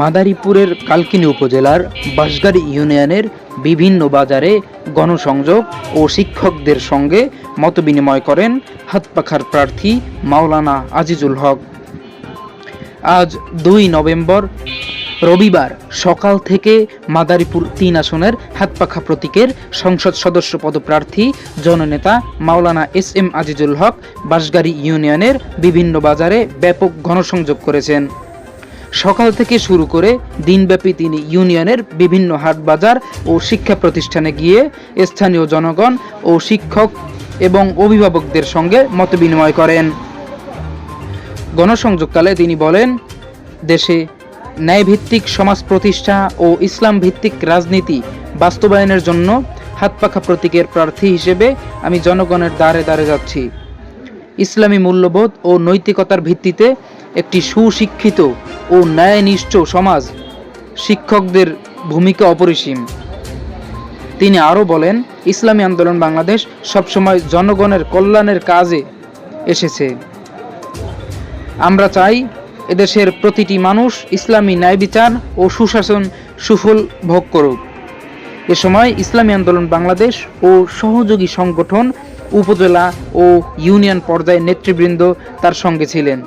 মাদারীপুরের কালকিনি উপজেলার বাঁশগাড়ি ইউনিয়নের বিভিন্ন বাজারে গণসংযোগ ও শিক্ষকদের সঙ্গে মতবিনিময় করেন হাতপাখার প্রার্থী মাওলানা আজিজুল হক। আজ দুই নভেম্বর, রবিবার সকাল থেকে মাদারীপুর তিন আসনের হাতপাখা প্রতীকের সংসদ সদস্য পদপ্রার্থী, জননেতা মাওলানা এস এম আজিজুল হক বাঁশগাড়ি ইউনিয়নের বিভিন্ন বাজারে ব্যাপক গণসংযোগ করেছেন। সকাল থেকে শুরু করে দিনব্যাপী তিনি ইউনিয়নের বিভিন্ন হাট বাজার ও শিক্ষা প্রতিষ্ঠানে গিয়ে স্থানীয় জনগণ ও শিক্ষক এবং অভিভাবকদের সঙ্গে মতবিনিময় করেন। গণসংযোগকালে তিনি বলেন, দেশে ন্যায়ভিত্তিক সমাজ প্রতিষ্ঠা ও ইসলাম ভিত্তিক রাজনীতি বাস্তবায়নের জন্য হাতপাখা প্রতীকের প্রার্থী হিসেবে আমি জনগণের দ্বারে দ্বারে যাচ্ছি। ইসলামী মূল্যবোধ ও নৈতিকতার ভিত্তিতে একটি সুশিক্ষিত ও ন্যায়নিষ্ঠ সমাজ শিক্ষকদের ভূমিকা অপরিসীম। তিনি আরও বলেন, ইসলামী আন্দোলন বাংলাদেশ সবসময় জনগণের কল্যাণের কাজে এসেছে। আমরা চাই এদেশের প্রতিটি মানুষ ইসলামী ন্যায় বিচার ও সুশাসন সুফল ভোগ করুক। এ সময় ইসলামী আন্দোলন বাংলাদেশ ও সহযোগী সংগঠন উপজেলা ও ইউনিয়ন পর্যায়ে নেতৃবৃন্দ তার সঙ্গে ছিলেন।